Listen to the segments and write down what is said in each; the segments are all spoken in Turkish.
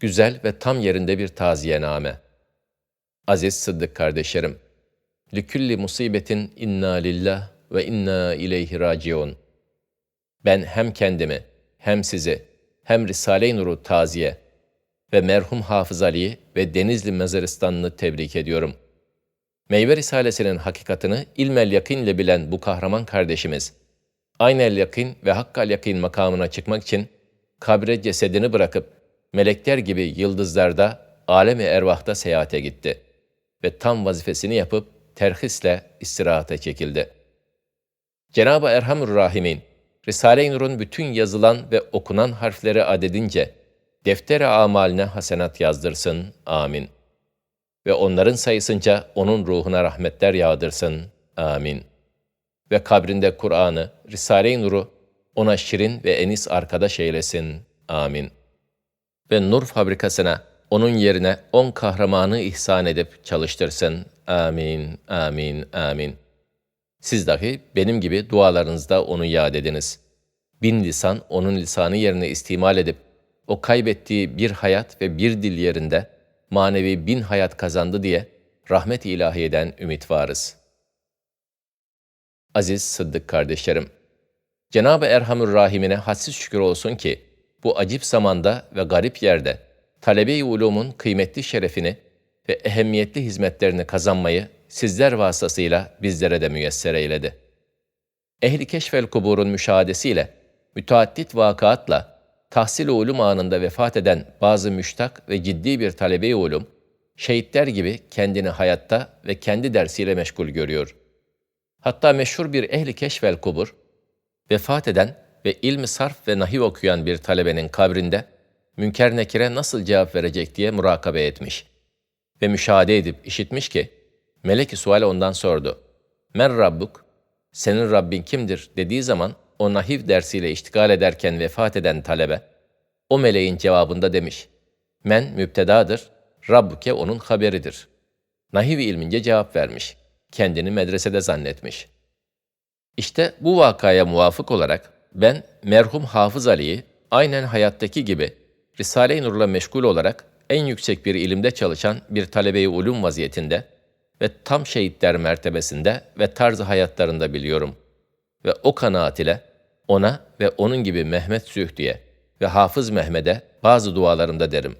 Güzel ve tam yerinde bir taziyename. Aziz Sıddık kardeşlerim, Likülli musibetin inna lillah ve inna ileyhi raciun. Ben hem kendimi, hem sizi, hem Risale-i Nur'u taziye ve merhum Hafız Ali'yi ve Denizli Mezaristan'ını tebrik ediyorum. Meyve Risalesi'nin hakikatını ilmel yakinle bilen bu kahraman kardeşimiz, aynel yakin ve hakkal yakin makamına çıkmak için kabre cesedini bırakıp melekler gibi yıldızlarda, alemi ervahta seyahate gitti ve tam vazifesini yapıp terhisle istirahate çekildi. Cenab-ı Erhamur Rahimin, Risale-i Nur'un bütün yazılan ve okunan harfleri adedince, deftere amaline hasenat yazdırsın. Amin. Ve onların sayısınca onun ruhuna rahmetler yağdırsın. Amin. Ve kabrinde Kur'an'ı, Risale-i Nur'u ona şirin ve enis arkadaş eylesin. Amin. Ve nur fabrikasına, onun yerine on kahramanı ihsan edip çalıştırsın. Amin, amin, amin. Siz dahi benim gibi dualarınızda onu yad ediniz. Bin lisan onun lisanı yerine istimal edip, o kaybettiği bir hayat ve bir dil yerinde manevi bin hayat kazandı diye rahmet ilahiyeden ümit varız. Aziz Sıddık kardeşlerim, Cenab-ı Erhamur Rahim'ine hadsiz şükür olsun ki, bu acip zamanda ve garip yerde talebe-i ulumun kıymetli şerefini ve ehemmiyetli hizmetlerini kazanmayı sizler vasıtasıyla bizlere de müyesser eyledi. Ehli keşfel kuburun müşahadesiyle, müteaddit vakaatla, tahsil-i ulum anında vefat eden bazı müştak ve ciddi bir talebe-i ulum, şehitler gibi kendini hayatta ve kendi dersiyle meşgul görüyor. Hatta meşhur bir ehli keşfel kubur, vefat eden ve ilmi sarf ve nahiv okuyan bir talebenin kabrinde, Münker Nekir'e nasıl cevap verecek diye murakabe etmiş. Ve müşahede edip işitmiş ki, Melek-i Sual ondan sordu. Men Rabbuk, senin Rabbin kimdir dediği zaman o nahiv dersiyle iştigal ederken vefat eden talebe, o meleğin cevabında demiş, Men müptedadır, Rabbuke onun haberidir. Nahiv ilmince cevap vermiş, kendini medresede zannetmiş. İşte bu vakaya muvafık olarak ben merhum Hafız Ali'yi aynen hayattaki gibi Risale-i Nur'la meşgul olarak en yüksek bir ilimde çalışan bir talebe-i ulum vaziyetinde ve tam şehitler mertebesinde ve tarzı hayatlarında biliyorum. Ve o kanaat ile ona ve onun gibi Mehmet Sühdi'ye ve Hafız Mehmet'e bazı dualarımda derim.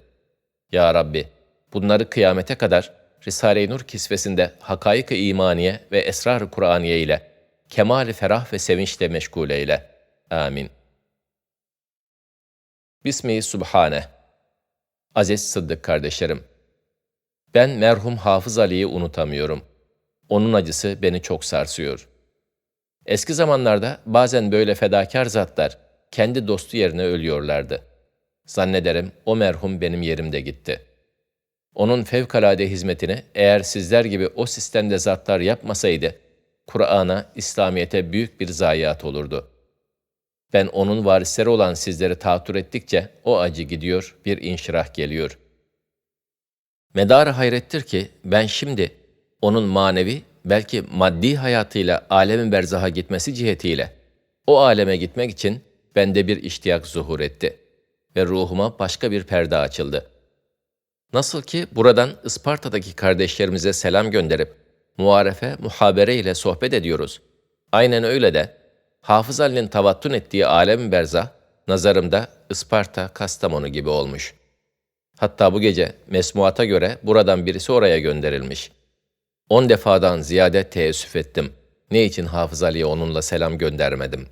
Ya Rabbi, bunları kıyamete kadar Risale-i Nur kisvesinde hakaik-ı imaniye ve esrar-ı Kur'aniye ile kemal ferah ve sevinçle meşgul eyle. Amin. Bismi Subhane Aziz Sıddık kardeşlerim, ben merhum Hafız Ali'yi unutamıyorum. Onun acısı beni çok sarsıyor. Eski zamanlarda bazen böyle fedakar zatlar kendi dostu yerine ölüyorlardı. Zannederim o merhum benim yerimde gitti. Onun fevkalade hizmetini eğer sizler gibi o sistemde zatlar yapmasaydı, Kur'an'a, İslamiyet'e büyük bir zayiat olurdu. Ben onun varisleri olan sizleri tahattür ettikçe o acı gidiyor, bir inşirah geliyor. Medar hayrettir ki ben şimdi onun manevi, belki maddi hayatıyla alemin berzaha gitmesi cihetiyle o aleme gitmek için bende bir iştiyak zuhur etti ve ruhuma başka bir perde açıldı. Nasıl ki buradan Isparta'daki kardeşlerimize selam gönderip muarefe, muhabere ile sohbet ediyoruz. Aynen öyle de Hafız Ali'nin tavattun ettiği alem berzah, nazarımda Isparta, Kastamonu gibi olmuş. Hatta bu gece mesmuata göre buradan birisi oraya gönderilmiş. On defadan ziyade teessüf ettim. Ne için Hafız Ali'ye onunla selam göndermedim?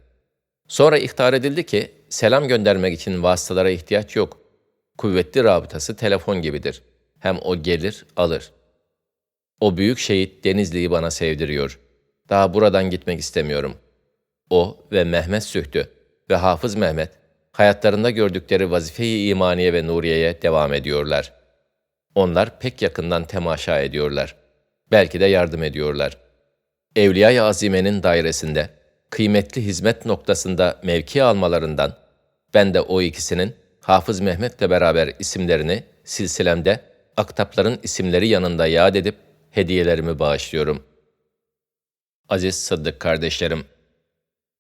Sonra ihtar edildi ki, selam göndermek için vasıtalara ihtiyaç yok. Kuvvetli rabıtası telefon gibidir. Hem o gelir, alır. O büyük şehit Denizli'yi bana sevdiriyor. Daha buradan gitmek istemiyorum. O ve Mehmet Sühtü ve Hafız Mehmet, hayatlarında gördükleri vazife-i imaniye ve nuriyeye devam ediyorlar. Onlar pek yakından temaşa ediyorlar. Belki de yardım ediyorlar. Evliya-i Azime'nin dairesinde, kıymetli hizmet noktasında mevki almalarından, ben de o ikisinin Hafız Mehmet'le beraber isimlerini silsilemde aktapların isimleri yanında yad edip hediyelerimi bağışlıyorum. Aziz Sıddık kardeşlerim,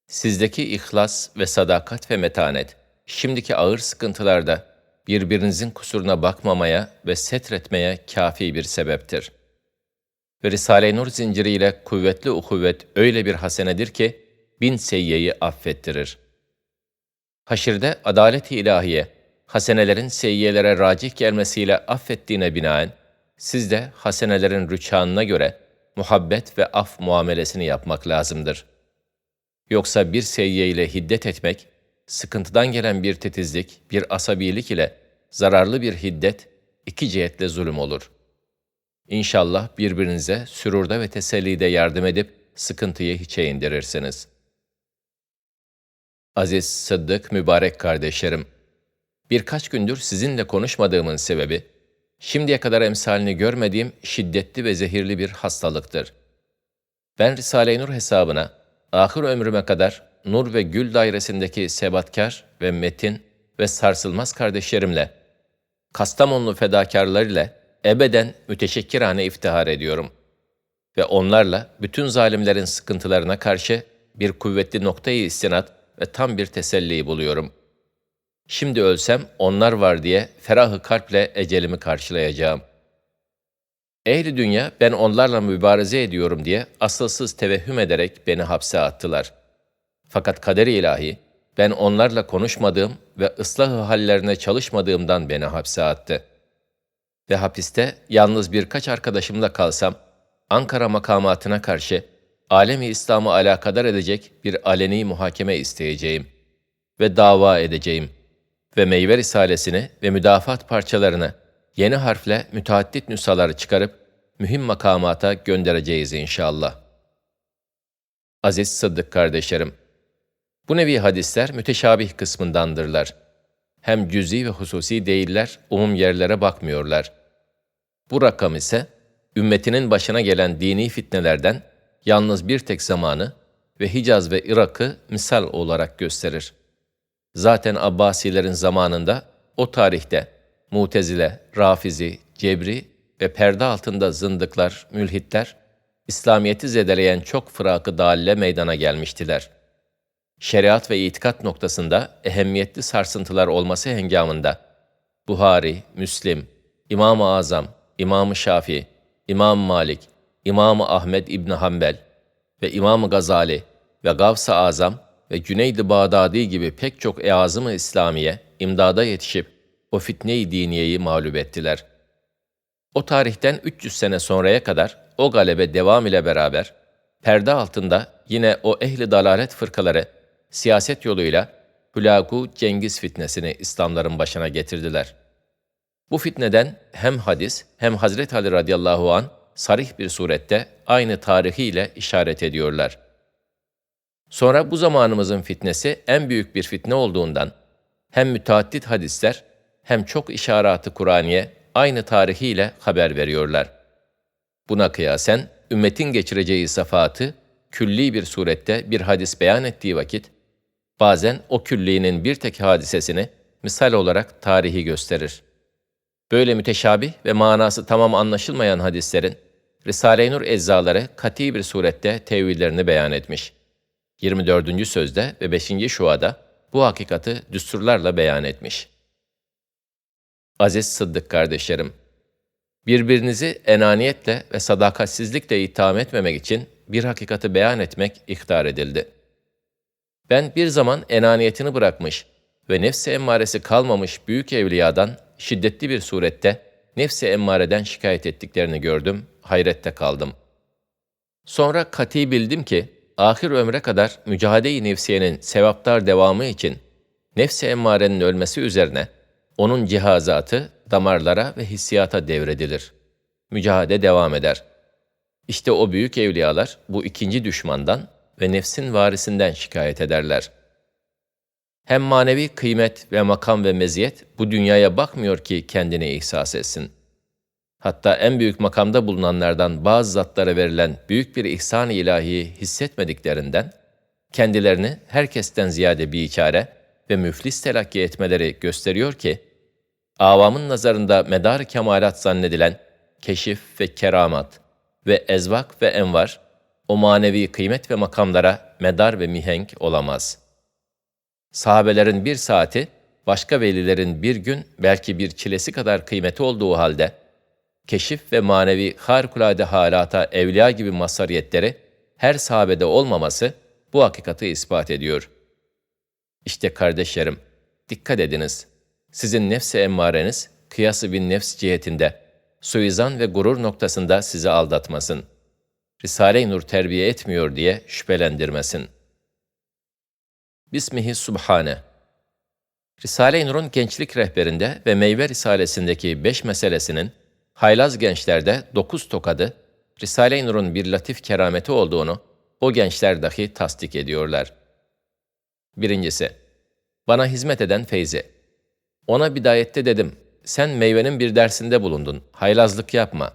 sizdeki ihlas ve sadakat ve metanet, şimdiki ağır sıkıntılarda birbirinizin kusuruna bakmamaya ve setretmeye kafi bir sebeptir. Ve Risale-i Nur zinciriyle kuvvetli ukuvvet öyle bir hasenedir ki, bin seyyeyi affettirir. Haşirde adalet-i ilahiye, hasenelerin seyyiyelere racih gelmesiyle affettiğine binaen, siz de hasenelerin rüçhanına göre muhabbet ve af muamelesini yapmak lazımdır. Yoksa bir seyyiye ile hiddet etmek, sıkıntıdan gelen bir titizlik, bir asabilik ile zararlı bir hiddet, iki cihetle zulüm olur. İnşallah birbirinize sürurda ve tesellide yardım edip sıkıntıyı hiçe indirirsiniz. Aziz Sıddık mübarek kardeşlerim, birkaç gündür sizinle konuşmadığımın sebebi, şimdiye kadar emsalini görmediğim şiddetli ve zehirli bir hastalıktır. Ben Risale-i Nur hesabına, ahir ömrüme kadar nur ve gül dairesindeki sebatkar ve metin ve sarsılmaz kardeşlerimle, Kastamonlu fedakarlar ile ebeden müteşekkirane iftihar ediyorum. Ve onlarla bütün zalimlerin sıkıntılarına karşı bir kuvvetli noktayı istinat ve tam bir teselli buluyorum. Şimdi ölsem onlar var diye ferahı kalple ecelimi karşılayacağım. Ehli dünya ben onlarla mübareze ediyorum diye asılsız tevehhüm ederek beni hapse attılar. Fakat kaderi ilahi ben onlarla konuşmadığım ve ıslahı hallerine çalışmadığımdan beni hapse attı. Ve hapiste yalnız birkaç arkadaşımla kalsam, Ankara makamatına karşı alemi İslam'ı alakadar edecek bir aleni muhakeme isteyeceğim ve dava edeceğim ve meyve risalesini ve müdafat parçalarını yeni harfle müteaddit nüshaları çıkarıp mühim makamata göndereceğiz inşallah. Aziz Sıddık kardeşlerim, bu nevi hadisler müteşabih kısmındandırlar. Hem cüzi ve hususi değiller, umum yerlere bakmıyorlar. Bu rakam ise, ümmetinin başına gelen dini fitnelerden yalnız bir tek zamanı ve Hicaz ve Irak'ı misal olarak gösterir. Zaten Abbasilerin zamanında o tarihte Mutezile, Rafizi, Cebri ve perde altında zındıklar, mülhitler, İslamiyet'i zedeleyen çok fırakı dalle meydana gelmiştiler. Şeriat ve itikat noktasında ehemmiyetli sarsıntılar olması hengamında Buhari, Müslim, İmam-ı Azam, İmam-ı Şafii, İmam Malik, İmam-ı Ahmed İbni Hanbel ve İmam-ı Gazali ve Gavs-ı Azam ve Cüneyd-i Bağdadi gibi pek çok eazım-ı İslamiye imdada yetişip o fitne-i diniyeyi mağlup ettiler. O tarihten 300 sene sonraya kadar o galebe devam ile beraber perde altında yine o ehli dalalet fırkaları siyaset yoluyla Hülagu Cengiz fitnesini İslamların başına getirdiler. Bu fitneden hem hadis hem Hazreti Ali radıyallahu an sarih bir surette aynı tarihiyle işaret ediyorlar. Sonra bu zamanımızın fitnesi en büyük bir fitne olduğundan hem müteaddit hadisler hem çok işaratı Kur'aniye aynı tarihiyle haber veriyorlar. Buna kıyasen ümmetin geçireceği safahatı külli bir surette bir hadis beyan ettiği vakit bazen o külliğinin bir tek hadisesini misal olarak tarihi gösterir. Böyle müteşabih ve manası tamam anlaşılmayan hadislerin Risale-i Nur eczaları kati bir surette tevillerini beyan etmiş. 24. sözde ve 5. şuada bu hakikati düsturlarla beyan etmiş. Aziz Sıddık kardeşlerim, birbirinizi enaniyetle ve sadakatsizlikle itham etmemek için bir hakikati beyan etmek ihtar edildi. Ben bir zaman enaniyetini bırakmış ve nefsi emmaresi kalmamış büyük evliyadan şiddetli bir surette nefsi emmareden şikayet ettiklerini gördüm, hayrette kaldım. Sonra kati bildim ki, ahir ömre kadar mücadele-i nefsiyenin sevaptar devamı için nefsi emmarenin ölmesi üzerine onun cihazatı damarlara ve hissiyata devredilir. Mücadele devam eder. İşte o büyük evliyalar bu ikinci düşmandan ve nefsin varisinden şikayet ederler. Hem manevi kıymet ve makam ve meziyet bu dünyaya bakmıyor ki kendini ihsas etsin. Hatta en büyük makamda bulunanlardan bazı zatlara verilen büyük bir ihsan-ı ilahiyi hissetmediklerinden, kendilerini herkesten ziyade bir içare ve müflis telakki etmeleri gösteriyor ki, avamın nazarında medar kemalat zannedilen keşif ve keramat ve ezvak ve envar, o manevi kıymet ve makamlara medar ve mihenk olamaz. Sahabelerin bir saati, başka velilerin bir gün belki bir çilesi kadar kıymeti olduğu halde, keşif ve manevi harikulade halata evliya gibi mazhariyetleri her sahabede olmaması bu hakikati ispat ediyor. İşte kardeşlerim, dikkat ediniz. Sizin nefsi emmareniz, kıyası bin nefs cihetinde, suizan ve gurur noktasında sizi aldatmasın. Risale-i Nur terbiye etmiyor diye şüphelendirmesin. Bismihi Subhane Risale-i Nur'un gençlik rehberinde ve meyve risalesindeki beş meselesinin haylaz gençlerde dokuz tokadı, Risale-i Nur'un bir latif kerameti olduğunu o gençler dahi tasdik ediyorlar. Birincisi, bana hizmet eden Feyzi. Ona bidayette dedim, sen meyvenin bir dersinde bulundun, haylazlık yapma.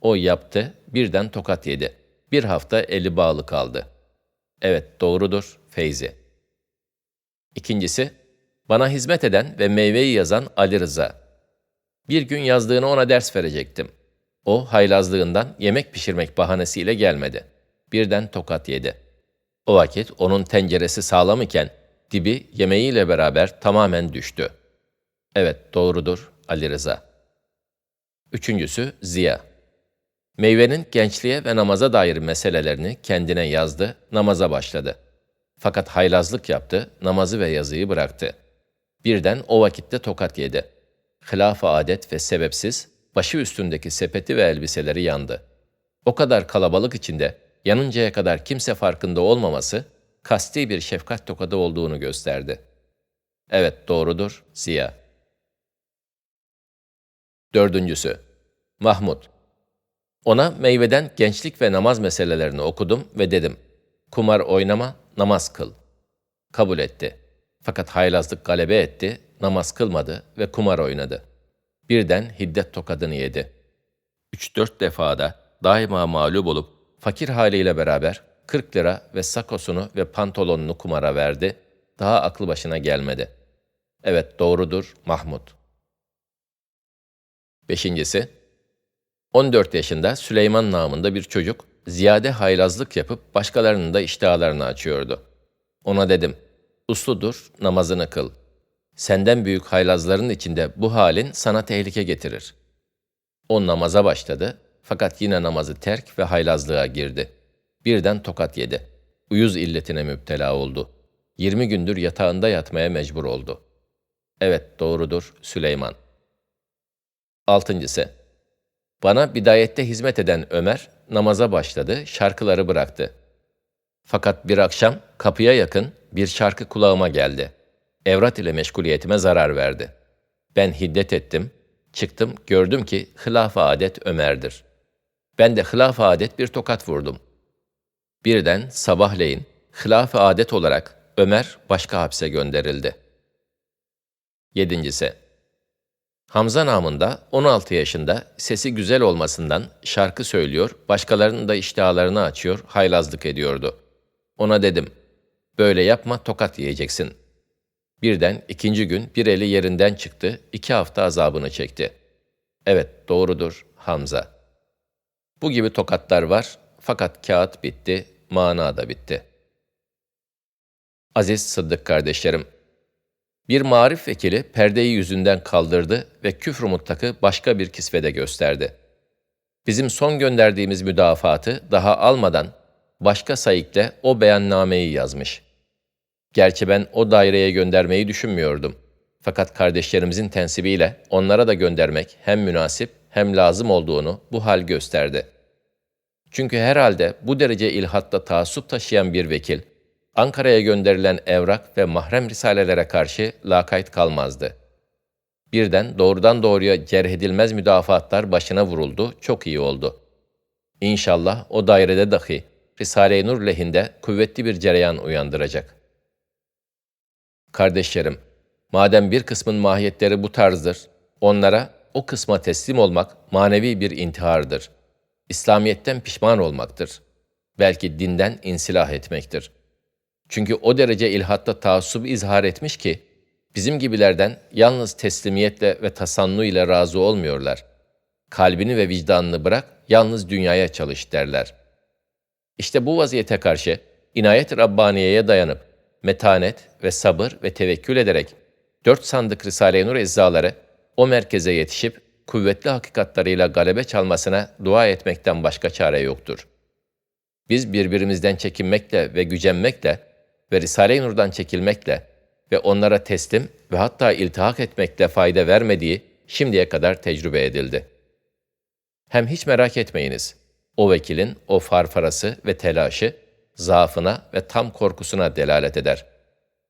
O yaptı, birden tokat yedi. Bir hafta eli bağlı kaldı. Evet, doğrudur, Feyzi. İkincisi, bana hizmet eden ve meyveyi yazan Ali Rıza. Bir gün yazdığını ona ders verecektim. O haylazlığından yemek pişirmek bahanesiyle gelmedi. Birden tokat yedi. O vakit onun tenceresi sağlam iken dibi yemeğiyle beraber tamamen düştü. Evet doğrudur Ali Rıza. Üçüncüsü Ziya. Meyvenin gençliğe ve namaza dair meselelerini kendine yazdı, namaza başladı. Fakat haylazlık yaptı, namazı ve yazıyı bıraktı. Birden o vakitte tokat yedi. Hilaf-ı adet ve sebepsiz başı üstündeki sepeti ve elbiseleri yandı. O kadar kalabalık içinde yanıncaya kadar kimse farkında olmaması, kasti bir şefkat tokadı olduğunu gösterdi. Evet doğrudur, Ziya. Dördüncüsü, Mahmud. Ona meyveden gençlik ve namaz meselelerini okudum ve dedim, kumar oynama, namaz kıl. Kabul etti. Fakat haylazlık galebe etti, namaz kılmadı ve kumar oynadı. Birden hiddet tokadını yedi. Üç dört defada daima mağlup olup fakir haliyle beraber 40 lira ve sakosunu ve pantolonunu kumara verdi, daha aklı başına gelmedi. Evet doğrudur Mahmud. Beşincisi, 14 yaşında Süleyman namında bir çocuk ziyade haylazlık yapıp başkalarının da iştahlarını açıyordu. Ona dedim, usludur, namazını kıl. Senden büyük haylazların içinde bu halin sana tehlike getirir. O namaza başladı fakat yine namazı terk ve haylazlığa girdi. Birden tokat yedi. Uyuz illetine müptela oldu. 20 gündür yatağında yatmaya mecbur oldu. Evet doğrudur Süleyman. Altıncısı. Bana bidayette hizmet eden Ömer namaza başladı, şarkıları bıraktı. Fakat bir akşam kapıya yakın bir şarkı kulağıma geldi. Evrat ile meşguliyetime zarar verdi. Ben hiddet ettim, çıktım gördüm ki hılaf adet Ömer'dir. Ben de hılaf adet bir tokat vurdum. Birden sabahleyin hılaf adet olarak Ömer başka hapse gönderildi. Yedincisi, Hamza namında 16 yaşında sesi güzel olmasından şarkı söylüyor, başkalarının da iştahlarını açıyor, haylazlık ediyordu. Ona dedim, böyle yapma tokat yiyeceksin. Birden ikinci gün bir eli yerinden çıktı, iki hafta azabını çekti. Evet doğrudur Hamza. Bu gibi tokatlar var fakat kağıt bitti, mana da bitti. Aziz Sıddık kardeşlerim, bir marif vekili perdeyi yüzünden kaldırdı ve küfr mutlakı başka bir kisvede gösterdi. Bizim son gönderdiğimiz müdafaatı daha almadan başka sayıkla o beyannameyi yazmış. Gerçi ben o daireye göndermeyi düşünmüyordum. Fakat kardeşlerimizin tensibiyle onlara da göndermek hem münasip hem lazım olduğunu bu hal gösterdi. Çünkü herhalde bu derece ilhatta taassup taşıyan bir vekil, Ankara'ya gönderilen evrak ve mahrem risalelere karşı lakayt kalmazdı. Birden doğrudan doğruya cerh edilmez müdafaatlar başına vuruldu, çok iyi oldu. İnşallah o dairede dahi Risale-i Nur lehinde kuvvetli bir cereyan uyandıracak. Kardeşlerim, madem bir kısmın mahiyetleri bu tarzdır, onlara o kısma teslim olmak manevi bir intihardır. İslamiyetten pişman olmaktır. Belki dinden insilah etmektir.'' Çünkü o derece ilhatta taassubu izhar etmiş ki, bizim gibilerden yalnız teslimiyetle ve tasannu ile razı olmuyorlar. Kalbini ve vicdanını bırak, yalnız dünyaya çalış derler. İşte bu vaziyete karşı inayet Rabbaniye'ye dayanıp, metanet ve sabır ve tevekkül ederek, dört sandık Risale-i Nur eczaları o merkeze yetişip kuvvetli hakikatlarıyla galebe çalmasına dua etmekten başka çare yoktur. Biz birbirimizden çekinmekle ve gücenmekle ve Risale-i Nur'dan çekilmekle ve onlara teslim ve hatta iltihak etmekle fayda vermediği şimdiye kadar tecrübe edildi. Hem hiç merak etmeyiniz, o vekilin o farfarası ve telaşı, zaafına ve tam korkusuna delalet eder.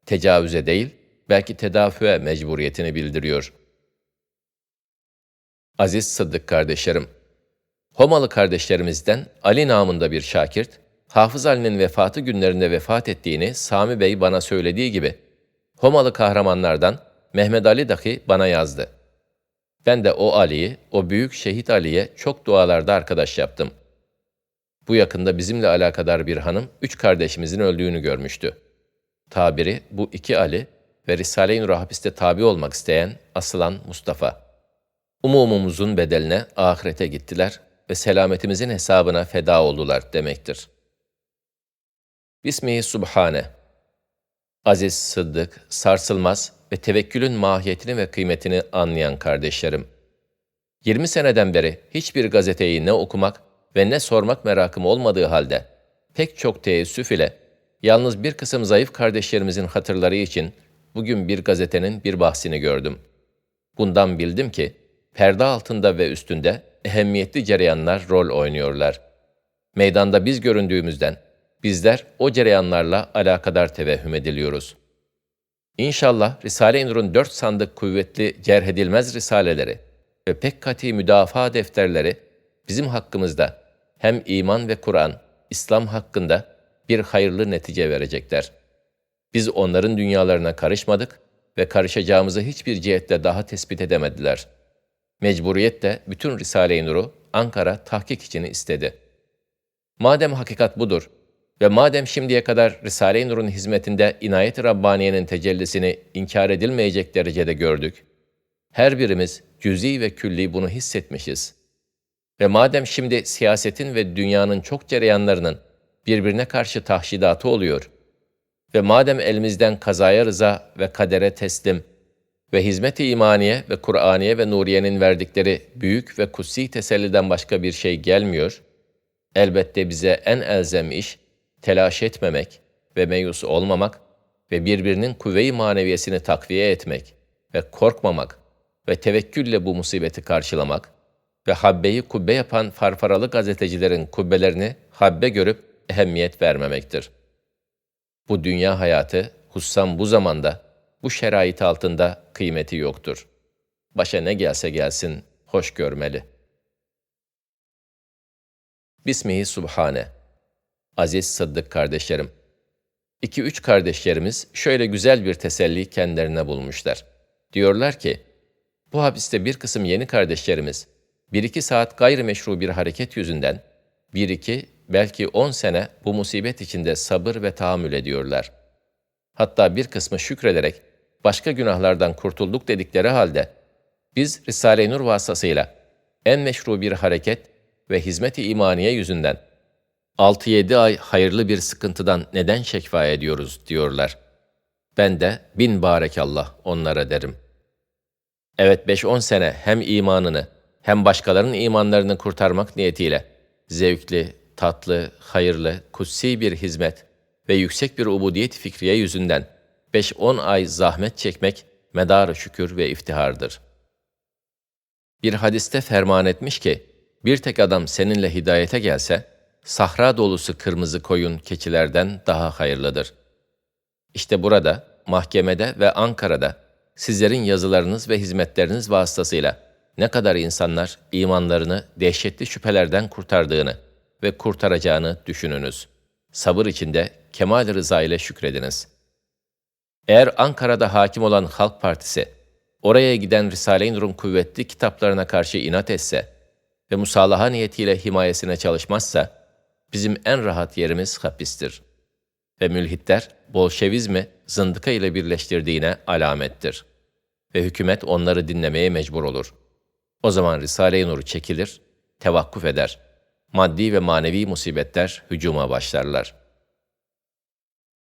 Tecavüze değil, belki tedafüye mecburiyetini bildiriyor. Aziz Sıddık kardeşlerim, Homalı kardeşlerimizden Ali namında bir şakirt, Hafız Ali'nin vefatı günlerinde vefat ettiğini Sami Bey bana söylediği gibi, Homalı kahramanlardan Mehmet Ali dahi bana yazdı. Ben de o Ali'yi, o büyük şehit Ali'ye çok dualarda arkadaş yaptım. Bu yakında bizimle alakadar bir hanım, üç kardeşimizin öldüğünü görmüştü. Tabiri bu iki Ali ve Risale-i Nur'a hapiste tabi olmak isteyen asılan Mustafa. Umumumuzun bedeline ahirete gittiler ve selametimizin hesabına feda oldular demektir. Bismihi Subhane Aziz Sıddık, sarsılmaz ve tevekkülün mahiyetini ve kıymetini anlayan kardeşlerim. 20 seneden beri hiçbir gazeteyi ne okumak ve ne sormak merakım olmadığı halde pek çok teessüf ile yalnız bir kısım zayıf kardeşlerimizin hatırları için bugün bir gazetenin bir bahsini gördüm. Bundan bildim ki perde altında ve üstünde ehemmiyetli cereyanlar rol oynuyorlar. Meydanda biz göründüğümüzden bizler o cereyanlarla alakadar tevehhüm ediliyoruz. İnşallah Risale-i Nur'un dört sandık kuvvetli cerhedilmez risaleleri ve pek kati müdafaa defterleri bizim hakkımızda hem iman ve Kur'an, İslam hakkında bir hayırlı netice verecekler. Biz onların dünyalarına karışmadık ve karışacağımızı hiçbir cihette daha tespit edemediler. Mecburiyetle bütün Risale-i Nur'u Ankara tahkik için istedi. Madem hakikat budur ve madem şimdiye kadar Risale-i Nur'un hizmetinde inayet-i Rabbaniye'nin tecellisini inkar edilmeyecek derecede gördük, her birimiz cüz'i ve külli bunu hissetmişiz. Ve madem şimdi siyasetin ve dünyanın çok cereyanlarının birbirine karşı tahşidatı oluyor ve madem elimizden kazaya rıza ve kadere teslim ve hizmet-i imaniye ve Kur'aniye ve Nuriye'nin verdikleri büyük ve kutsi teselliden başka bir şey gelmiyor, elbette bize en elzem iş, telaş etmemek ve meyus olmamak ve birbirinin kuvve-i maneviyesini takviye etmek ve korkmamak ve tevekkülle bu musibeti karşılamak ve habbeyi kubbe yapan farfaralı gazetecilerin kubbelerini habbe görüp ehemmiyet vermemektir. Bu dünya hayatı, hususan bu zamanda, bu şerait altında kıymeti yoktur. Başa ne gelse gelsin, hoş görmeli. Bismihi Subhane Aziz Sıddık kardeşlerim, İki üç kardeşlerimiz şöyle güzel bir teselli kendilerine bulmuşlar. Diyorlar ki, bu hapiste bir kısım yeni kardeşlerimiz, bir iki saat gayrimeşru bir hareket yüzünden, bir iki, belki on sene bu musibet içinde sabır ve tahammül ediyorlar. Hatta bir kısmı şükrederek, başka günahlardan kurtulduk dedikleri halde, biz Risale-i Nur vasıtasıyla en meşru bir hareket ve hizmet-i imaniye yüzünden 6-7 ay hayırlı bir sıkıntıdan neden şekva ediyoruz diyorlar. Ben de bin barekallah onlara derim. Evet 5-10 sene hem imanını hem başkalarının imanlarını kurtarmak niyetiyle zevkli, tatlı, hayırlı, kutsi bir hizmet ve yüksek bir ubudiyet fikriye yüzünden 5-10 ay zahmet çekmek medarı şükür ve iftihardır. Bir hadiste ferman etmiş ki, bir tek adam seninle hidayete gelse, sahra dolusu kırmızı koyun keçilerden daha hayırlıdır. İşte burada, mahkemede ve Ankara'da sizlerin yazılarınız ve hizmetleriniz vasıtasıyla ne kadar insanlar imanlarını dehşetli şüphelerden kurtardığını ve kurtaracağını düşününüz. Sabır içinde kemal rıza ile şükrediniz. Eğer Ankara'da hakim olan Halk Partisi, oraya giden Risale-i Nur'un kuvvetli kitaplarına karşı inat etse ve musalaha niyetiyle himayesine çalışmazsa, bizim en rahat yerimiz hapistir. Ve mülhitler, Bolşevizmi zındıka ile birleştirdiğine alamettir. Ve hükümet onları dinlemeye mecbur olur. O zaman Risale-i Nur çekilir, tevakkuf eder. Maddi ve manevi musibetler hücuma başlarlar.''